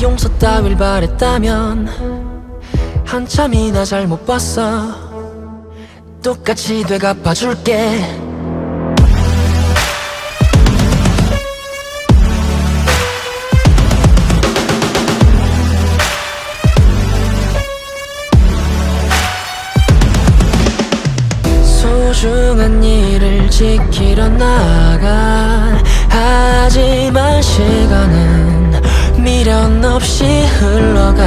용서 따윈 바랬다면 한참이나 잘못 봤어. 똑같이 되갚아줄게. 소중한 일을 지키려 나가. 하지만 시간은 미련 없이 흘러가.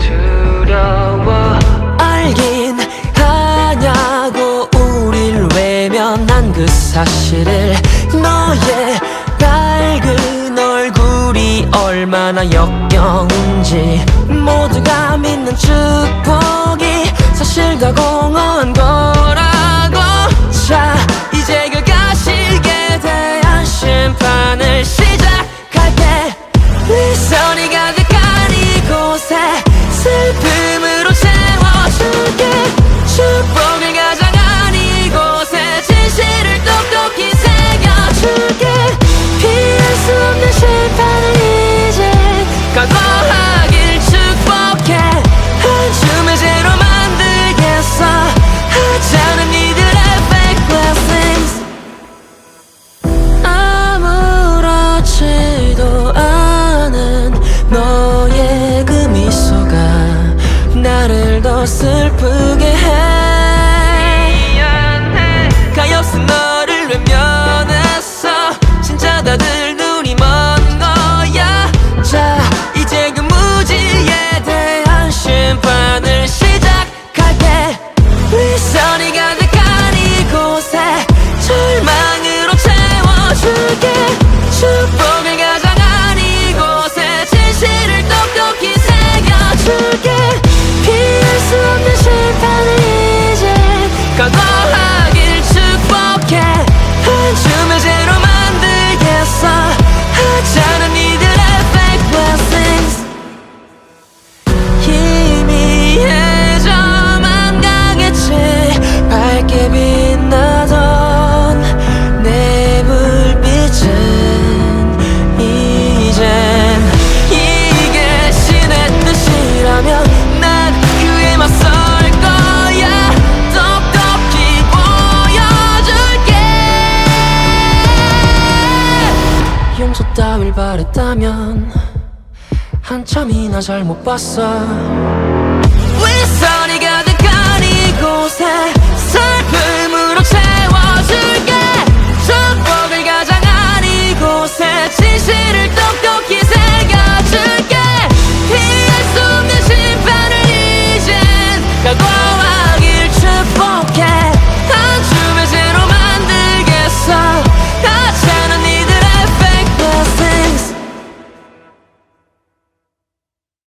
두려워. 알긴 하냐고 우릴 외면한 그 사실을 너의 밝은 얼굴이 얼마나 역겨운지 모두가 믿는 축복이 사실과 공허 곳에 슬픔 슬프 따윈 바랬다면 한참이나 잘 못 봤어. 위선이 가득한 이곳에 슬픔으로 채워줄게. 축복을 가장한 이곳에 진실을 똑똑히